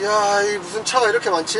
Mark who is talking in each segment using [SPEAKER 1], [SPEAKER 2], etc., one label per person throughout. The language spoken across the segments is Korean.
[SPEAKER 1] 이야 이 무슨 차가 이렇게 많지?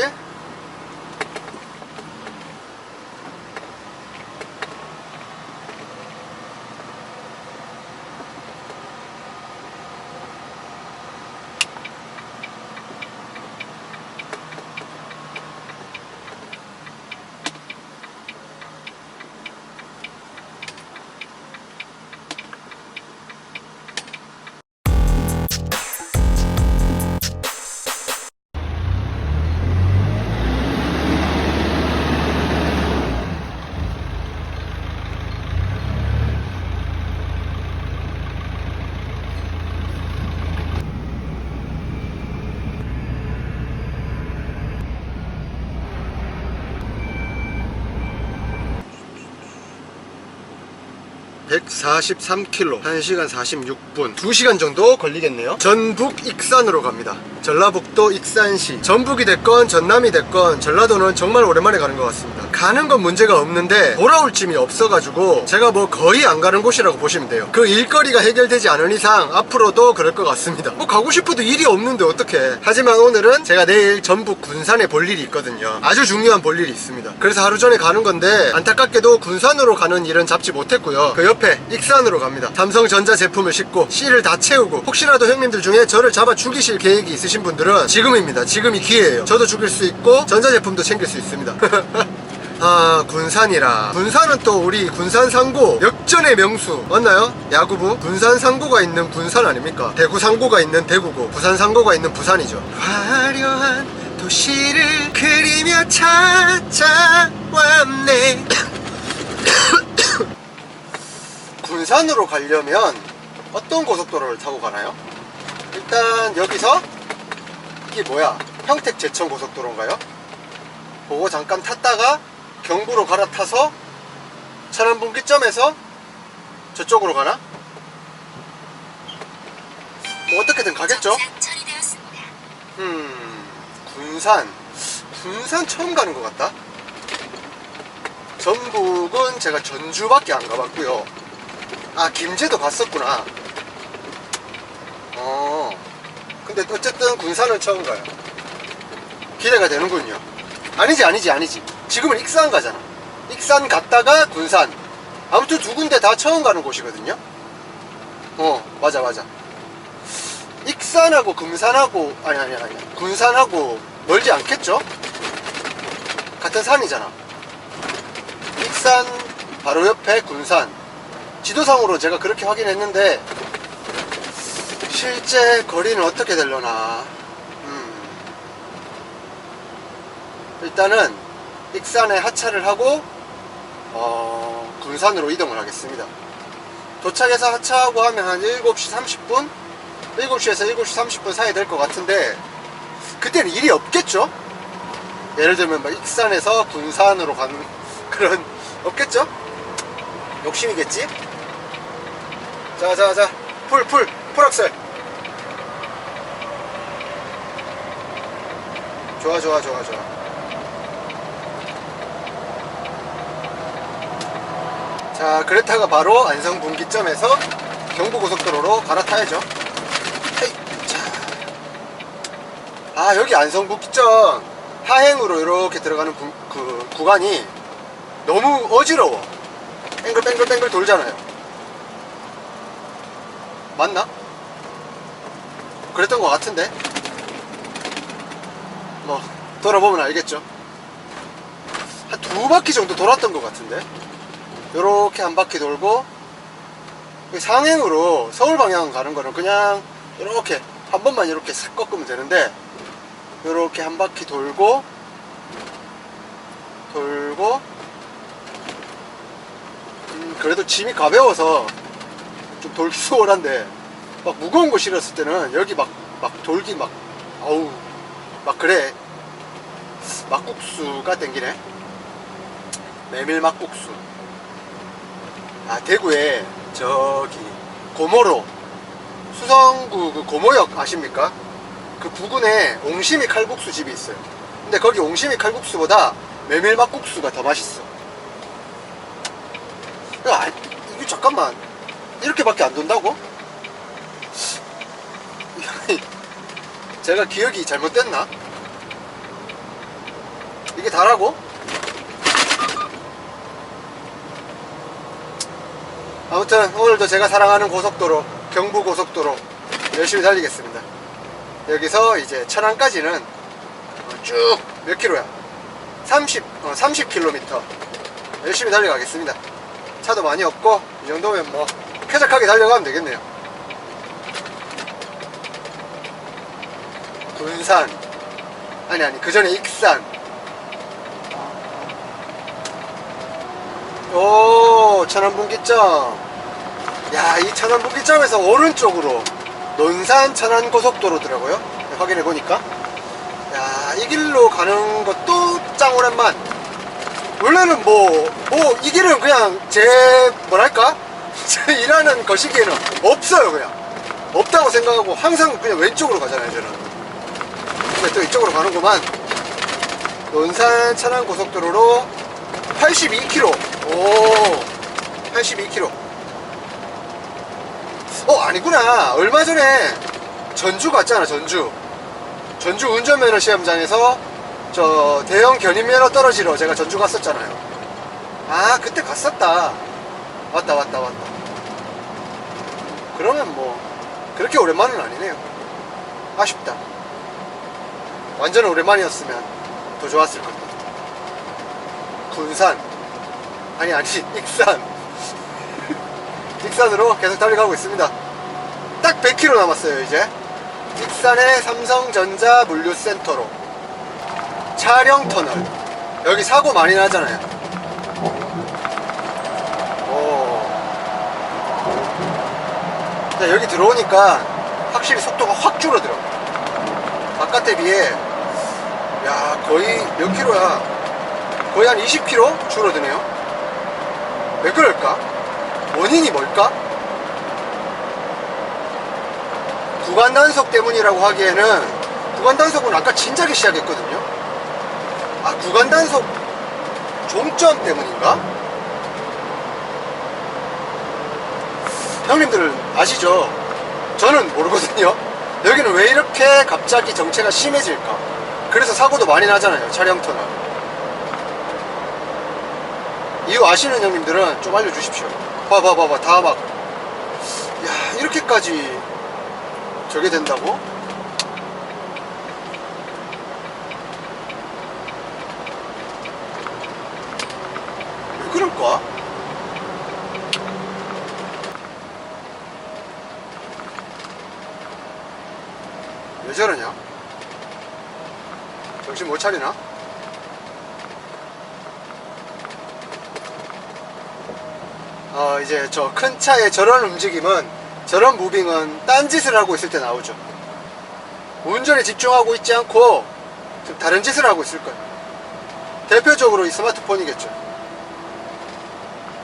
[SPEAKER 1] (143km) 1시간 46분 2시간 정도 걸리겠네요. 전북 익산으로 갑니다. 전라북도 익산시. 전북이 됐건 전남이 됐건 전라도는 정말 오랜만에 가는 것 같습니다 가는 건 문제가 없는데 돌아올 짐이 없어가지고 제가 뭐 거의 안 가는 곳이라고 보시면 돼요. 그 일거리가 해결되지 않은 이상 앞으로도 그럴 것 같습니다. 뭐 가고 싶어도 일이 없는데 어떡해. 하지만 오늘은 제가 내일 전북 군산에 볼 일이 있거든요. 아주 중요한 볼 일이 있습니다. 그래서 하루 전에 가는 건데 안타깝게도 군산으로 가는 일은 잡지 못했고요. 그 옆에 익산으로 갑니다. 삼성전자 제품을 싣고 씨를 다 채우고 혹시라도 형님들 중에 저를 잡아 죽이실 계획이 있으신 분들은 지금입니다. 지금이 기회예요. 저도 죽일 수 있고 전자제품도 챙길 수 있습니다 아 군산이라 군산은 또 우리 군산 상고 역전의 명수 맞나요? 야구부 군산 상고가 있는 군산 아닙니까? 대구 상고가 있는 대구고 부산 상고가 있는 부산이죠 화려한 도시를 그리며 찾아왔네 군산으로 가려면 어떤 고속도로를 타고 가나요? 일단 여기서 이게 뭐야 평택 제천 고속도로인가요? 그거 잠깐 탔다가 경부로 갈아타서 천안분기점에서 저쪽으로 가나? 뭐 어떻게든 가겠죠? 음, 군산. 군산 처음 가는 것 같다. 전북은 제가 전주밖에 안 가봤고요. 아, 김제도 갔었구나. 어. 근데 어쨌든 군산은 처음 가요. 기대가 되는군요. 아니지, 아니지, 아니지. 지금은 익산 가잖아. 익산 갔다가 군산. 아무튼 두 군데 다 처음 가는 곳이거든요. 어, 맞아, 맞아. 익산하고 금산하고 아니 아니 아니 군산하고 멀지 않겠죠? 같은 산이잖아. 익산 바로 옆에 군산. 지도상으로 제가 그렇게 확인했는데 실제 거리는 어떻게 되려나? 음. 일단은 익산에 하차를 하고 어, 군산으로 이동을 하겠습니다. 도착해서 하차하고 하면 한 7시 30분? 7시에서 7시 30분 사이 될 것 같은데 그때는 일이 없겠죠? 예를 들면 막 익산에서 군산으로 가는 그런 없겠죠? 욕심이겠지? 자자자 풀 풀 풀악셀 좋아 좋아 좋아 좋아 자 그랬다가 바로 안성 분기점에서 경부고속도로로 갈아타야죠. 헤이, 자. 아 여기 안성 분기점. 하행으로 이렇게 들어가는 구, 그 구간이 너무 어지러워. 뱅글뱅글뱅글 돌잖아요. 맞나? 그랬던 것 같은데? 뭐 돌아보면 알겠죠. 한 두 바퀴 정도 돌았던 것 같은데 요렇게 한 바퀴 돌고 상행으로 서울 방향 가는 거는 그냥 이렇게 한 번만 이렇게 싹 꺾으면 되는데 이렇게 한 바퀴 돌고 돌고 음, 그래도 짐이 가벼워서 좀 돌기 수월한데 막 무거운 거 실었을 때는 여기 막 막 돌기 막 아우 막 그래. 막국수가 땡기네. 메밀 막국수 아 대구에 저기 고모로 수성구 그 고모역 아십니까? 그 부근에 옹심이 칼국수 집이 있어요. 근데 거기 옹심이 칼국수보다 메밀 막국수가 더 맛있어. 야, 아, 이거 잠깐만 이렇게밖에 안 돈다고? 제가 기억이 잘못됐나? 이게 다라고? 아무튼 오늘도 제가 사랑하는 고속도로 경부고속도로 열심히 달리겠습니다. 여기서 이제 천안까지는 쭉 몇 킬로야? 30, 어, 30km 열심히 달려가겠습니다. 차도 많이 없고 이 정도면 뭐 쾌적하게 달려가면 되겠네요. 군산. 아니 아니 그 전에 익산 오 천안분기점. 야이 천안분기점에서 오른쪽으로 논산 천안 고속도로더라고요. 확인해 보니까. 야 이 길로 가는 것도 짱 오랜만. 원래는 뭐 뭐 이 길은 그냥 제 뭐랄까? 제 일하는 거시기에는 없어요 그냥. 없다고 생각하고 항상 그냥 왼쪽으로 가잖아요 저는. 근데 또 이쪽으로 가는구만. 논산 천안 고속도로로 82km 오. 82km 어 아니구나. 얼마 전에 전주 갔잖아 전주. 전주 운전면허 시험장에서 저 대형 견인면허 떨어지러 제가 전주 갔었잖아요. 아 그때 갔었다. 왔다 왔다 왔다. 그러면 뭐 그렇게 오랜만은 아니네요. 아쉽다. 완전 오랜만이었으면 더 좋았을 겁니다 군산. 아니 아니 익산. 익산으로 계속 달려가고 있습니다. 딱 100km 남았어요 이제. 익산의 삼성전자 물류센터로. 차량 터널. 여기 사고 많이 나잖아요. 오. 여기 들어오니까 확실히 속도가 확 줄어들어. 바깥에 비해 야 거의 몇 킬로야 거의 한 20km 줄어드네요 왜 그럴까? 원인이 뭘까? 구간 단속 때문이라고 하기에는 구간 단속은 아까 진작에 시작했거든요 아 구간 단속 종점 때문인가? 형님들 아시죠? 저는 모르거든요 여기는 왜 이렇게 갑자기 정체가 심해질까 그래서 사고도 많이 나잖아요 차량 터널 이유 아시는 형님들은 좀 알려주십시오 봐봐 봐봐 다 막 야 이렇게까지 저게 된다고? 왜 그럴까? 왜 저러냐? 정신 못 차리나? 어 이제 저 큰 차의 저런 움직임은 저런 무빙은 딴짓을 하고 있을 때 나오죠 운전에 집중하고 있지 않고 좀 다른 짓을 하고 있을 거예요 대표적으로 이 스마트폰이겠죠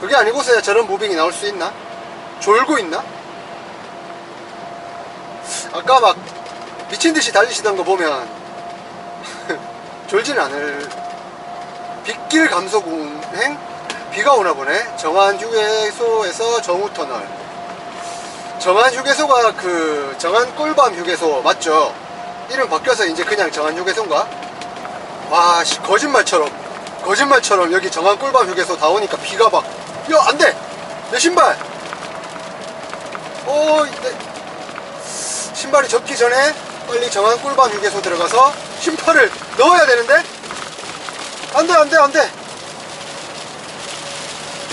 [SPEAKER 1] 그게 아니고서야 저런 무빙이 나올 수 있나? 졸고 있나? 아까 막 미친 듯이 달리시던 거 보면 졸진 않을 빗길 감속 운행? 비가 오나 보네. 정안 휴게소에서 정우터널. 정안 휴게소가 그 정안 꿀밤 휴게소 맞죠? 이름 바뀌어서 이제 그냥 정안 휴게소인가? 와 씨, 거짓말처럼. 거짓말처럼 여기 정안 꿀밤 휴게소 다 오니까 비가 막. 야 안돼! 내 신발! 오 내 신발이 젖기 전에 빨리 정한 꿀밤 휴게소 들어가서 신발을 넣어야 되는데? 안돼 안돼 안돼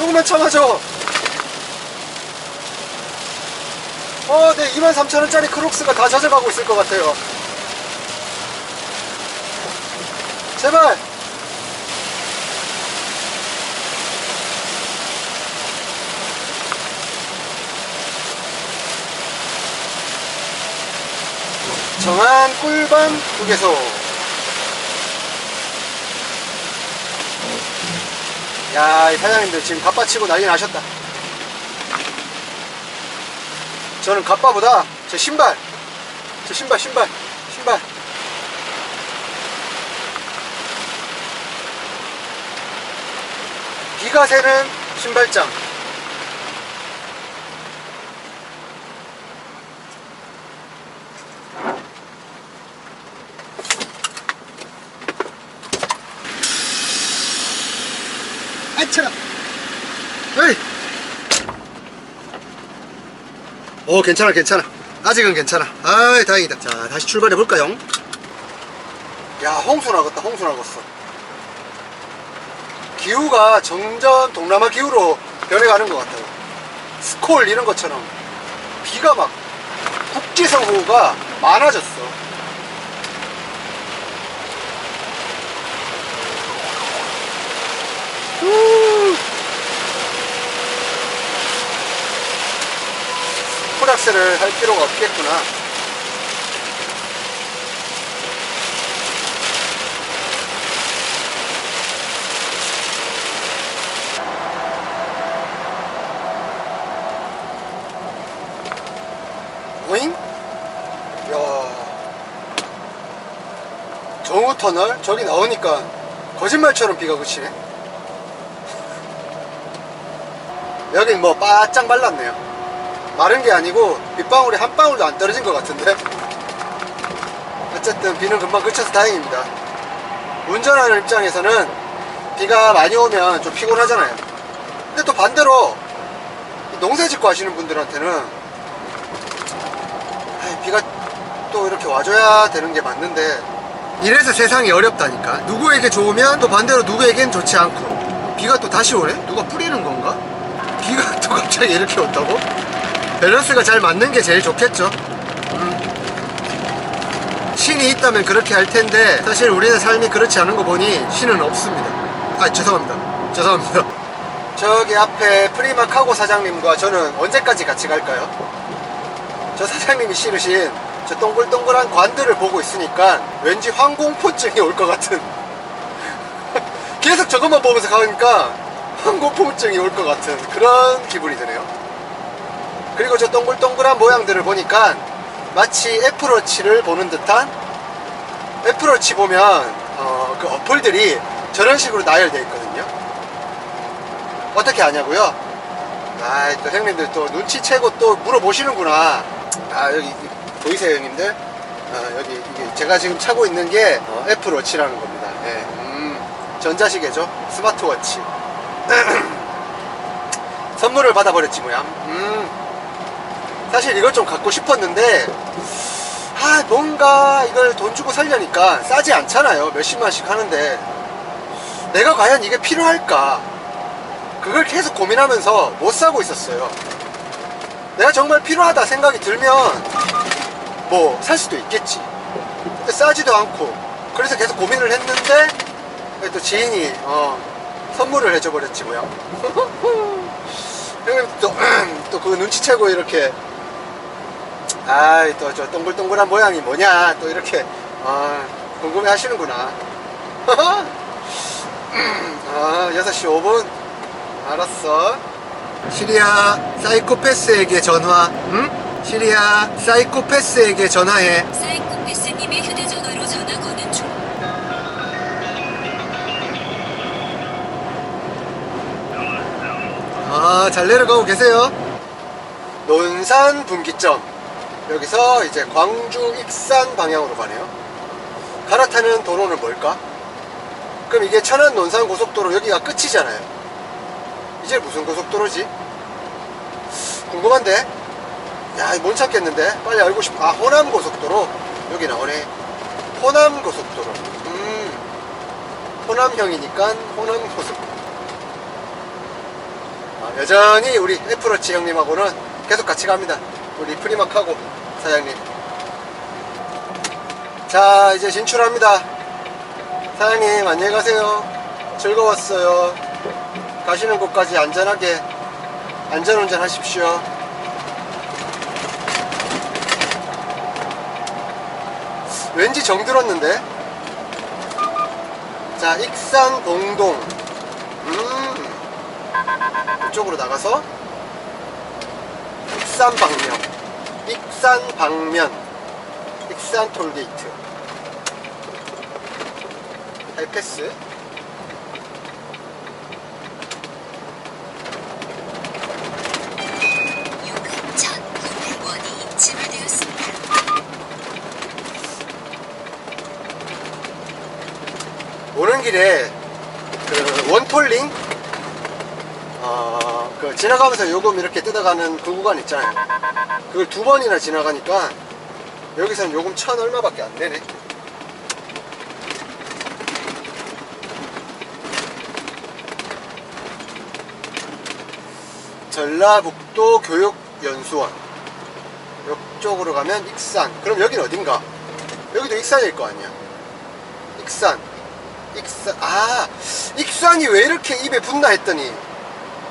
[SPEAKER 1] 조금만 참아줘 어내 23,000원짜리 크록스가 다 젖어가고 있을 것 같아요. 제발! 정한 꿀밤 휴게소 야, 이 사장님들 지금 갑바치고 난리 나셨다. 저는 갑바보다 제 신발, 제 신발, 신발, 신발. 비가 새는 신발장. 아 차가 에이. 오 괜찮아 괜찮아. 아직은 괜찮아. 아이 다행이다. 자 다시 출발해 볼까요? 야 홍수 나겠다 홍수 나겠어. 기후가 점점 동남아 기후로 변해가는 것 같아요. 스콜 이런 것처럼 비가 막 국지성 호우가 많아졌어 후. 풀악셀을 할 필요가 없겠구나 오잉? 야 정우 터널 저기 나오니까 거짓말처럼 비가 그치네 여긴 뭐 바짝 말랐네요. 마른 게 아니고 빗방울이 한 방울도 안 떨어진 것 같은데. 어쨌든 비는 금방 그쳐서 다행입니다. 운전하는 입장에서는 비가 많이 오면 좀 피곤하잖아요. 근데 또 반대로 이 농사 짓고 하시는 분들한테는 비가 또 이렇게 와줘야 되는 게 맞는데. 이래서 세상이 어렵다니까. 누구에게 좋으면 또 반대로 누구에겐 좋지 않고. 비가 또 다시 오네? 누가 뿌리는 건가? 비가 또 갑자기 이렇게 온다고? 밸런스가 잘 맞는 게 제일 좋겠죠 음. 신이 있다면 그렇게 할 텐데 사실 우리의 삶이 그렇지 않은 거 보니 신은 없습니다 아 죄송합니다 죄송합니다 저기 앞에 프리마 카고 사장님과 저는 언제까지 같이 갈까요? 저 사장님이 실으신 저 동글동글한 관들을 보고 있으니까 왠지 항공포증이 올 것 같은 계속 저것만 보면서 가니까 항공포증이 올 것 같은 그런 기분이 드네요. 그리고 저 동글동글한 모양들을 보니까 마치 애플워치를 보는 듯한 애플워치 보면 어, 그 어플들이 저런 식으로 나열되어 있거든요. 어떻게 아냐고요? 아이 또 형님들 또 눈치채고 또 물어보시는구나. 아 여기 보이세요 형님들? 아 여기 이게 제가 지금 차고 있는 게 어, 애플워치라는 겁니다. 예, 음, 전자시계죠. 스마트워치 선물을 받아버렸지 뭐야. 음, 사실 이걸 좀 갖고 싶었는데 아 뭔가 이걸 돈 주고 살려니까 싸지 않잖아요. 몇십만씩 하는데. 내가 과연 이게 필요할까? 그걸 계속 고민하면서 못 사고 있었어요. 내가 정말 필요하다 생각이 들면 뭐 살 수도 있겠지. 근데 싸지도 않고. 그래서 계속 고민을 했는데 또 지인이 어, 선물을 해줘 버렸지 뭐야 형님 또또 그 눈치채고 이렇게 아이 또 저 동글동글한 모양이 뭐냐 또 이렇게 아, 궁금해 하시는구나. 아 6시 5분. 알았어. 시리아 사이코패스에게 전화 응? 시리아 사이코패스에게 전화해.
[SPEAKER 2] 사이
[SPEAKER 1] 아, 잘 내려가고 계세요. 논산 분기점. 여기서 이제 광주 익산 방향으로 가네요. 갈아타는 도로는 뭘까? 그럼 이게 천안 논산 고속도로 여기가 끝이잖아요. 이제 무슨 고속도로지? 궁금한데? 야, 이못 찾겠는데? 빨리 알고 싶어. 아, 호남 고속도로. 여기 나오네. 호남 고속도로. 음. 호남형이니까 호남 고속도로. 아, 여전히 우리 애플워치 형님하고는 계속 같이 갑니다. 우리 프리마카고 사장님. 자, 이제 진출합니다. 사장님, 안녕히 가세요. 즐거웠어요. 가시는 곳까지 안전하게 안전운전 하십시오. 왠지 정들었는데? 자, 익산 봉동. 음. 이쪽으로 나가서 익산 방면 익산 방면 익산 톨게이트 하이패스
[SPEAKER 2] 요금 1,900원이 지불되었습니다.
[SPEAKER 1] 오는 길에 그 원톨링 어, 그 지나가면서 요금 이렇게 뜯어가는 그 구간 있잖아요. 그걸 두 번이나 지나가니까 여기서는 요금 천 얼마밖에 안 되네. 전라북도 교육연수원. 이쪽으로 가면 익산. 그럼 여기는 어딘가? 여기도 익산일 거 아니야. 익산. 익산. 아 익산이 왜 이렇게 입에 붙나 했더니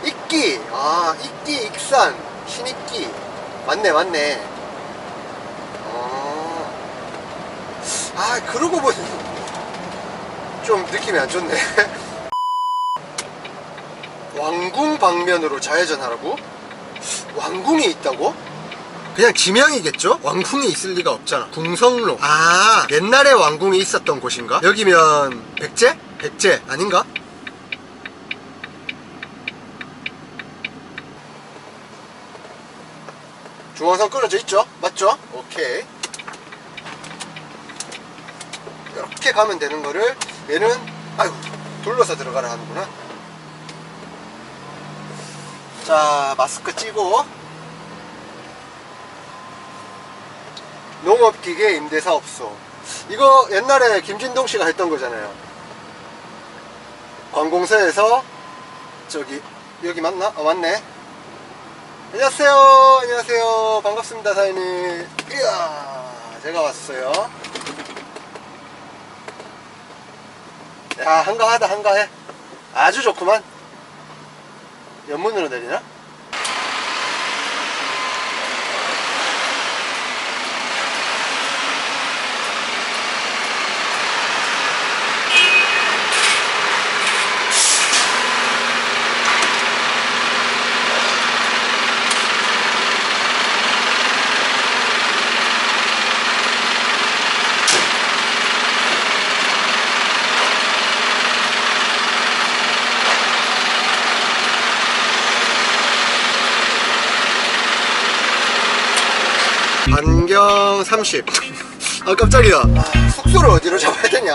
[SPEAKER 1] 익기 아 익기 익산 신익기 맞네 맞네 어. 아 그러고 보니 좀 느낌이 안 좋네 왕궁 방면으로 좌회전하라고? 왕궁이 있다고? 그냥 지명이겠죠? 왕궁이 있을 리가 없잖아. 궁성로. 아, 옛날에 왕궁이 있었던 곳인가? 여기면 백제? 백제 아닌가? 중앙선 끊어져 있죠? 맞죠? 오케이. 이렇게 가면 되는 거를 얘는 아유 둘러서 들어가라 하는구나. 자 마스크 찌고 농업기계 임대사업소 이거 옛날에 김진동 씨가 했던 거잖아요 관공서에서 저기 여기 맞나? 어 맞네 안녕하세요. 안녕하세요. 반갑습니다 사장님 이야 제가 왔어요. 야 한가하다 한가해. 아주 좋구만. 연문으로 내리나? 반경 30. 아 깜짝이야. 아, 숙소를 어디로 잡아야 되냐?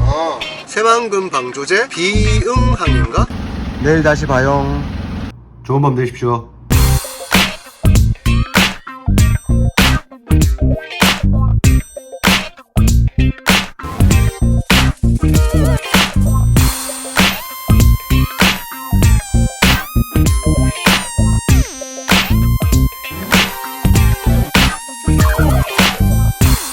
[SPEAKER 1] 어. 새만금 방조제 비응항인가? 내일 다시 봐요. 좋은 밤 되십시오.